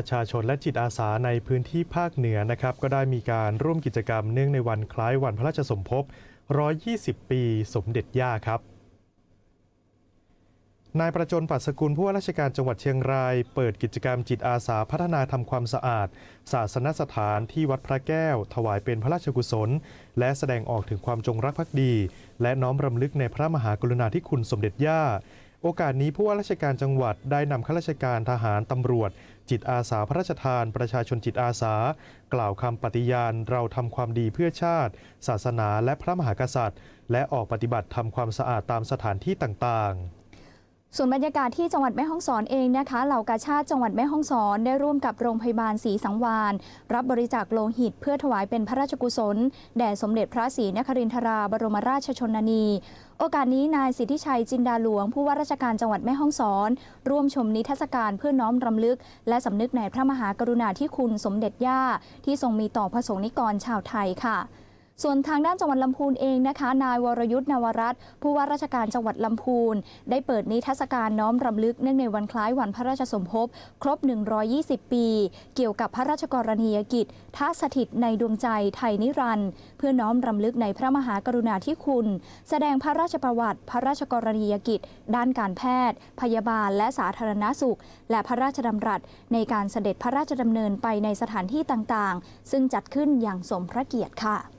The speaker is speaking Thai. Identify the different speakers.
Speaker 1: ประชาชนและจิตอาสาในพื้นที่ภาคเหนือนะครับก็ได้มีการร่วมกิจกรรมเนื่องในวันคล้ายวันพระราชสมภพ 120 ปีสมเด็จย่าครับ นายประจนปัสกุลผู้ว่าราชการจังหวัดเชียงราย เปิดกิจกรรมจิตอาสาพัฒนาทำความสะอาด ศาสนสถานที่วัดพระแก้ว ถวายเป็นพระราชกุศล และแสดงออกถึงความจงรักภักดี และน้อมรำลึกในพระมหากรุณาธิคุณสมเด็จย่า โอกาสนี้ผู้ว่าราชการจังหวัดได้นำข้าราชการทหารตำรวจ จิตอาสาพระราชทาน ประชาชนจิตอาสา กล่าวคำปฏิญาณเราทำความดีเพื่อชาติ ศาสนาและพระมหากษัตริย์ และออกปฏิบัติทำความสะอาดตามสถานที่ต่างๆ
Speaker 2: ส่วนบรรยากาศที่จังหวัดแม่ฮ่องสอนเองนะคะ เหล่ากาชาติจังหวัดแม่ฮ่องสอนได้ร่วมกับโรงพยาบาลศรีสังวานรับบริจาคโลหิต เพื่อถวายเป็นพระราชกุศล แด่สมเด็จพระศรีนครินทราบรมราชชนนี โอกาสนี้นายสิทธิชัยจินดาหลวง ผู้ว่าราชการจังหวัดแม่ฮ่องสอน ร่วมชมนิทรรศการเพื่อน้อมรำลึก และสำนึกในพระมหากรุณาธิคุณสมเด็จย่าที่ทรงมีต่อพระสงฆ์นิกรชาวไทยค่ะ ส่วนทางด้านจังหวัดลำพูนเองนะคะ นายวรยุทธ์นวรัตน์ผู้ว่าราชการจังหวัดลำพูน ได้เปิดนิทรรศการน้อมรำลึกเนื่องในวันคล้ายวันพระราชสมภพครบ 120 ปี เกี่ยวกับพระราชกรณียกิจท่าสถิตในดวงใจไทยนิรันดร์เพื่อน้อมรำลึกในพระมหากรุณาธิคุณ แสดงพระราชประวัติ พระราชกรณียกิจ ด้านการแพทย์ พยาบาล และสาธารณสุข และพระราชดำรัส ในการเสด็จพระราชดำเนินไปในสถานที่ต่างๆ ซึ่งจัดขึ้นอย่างสมพระเกียรติค่ะ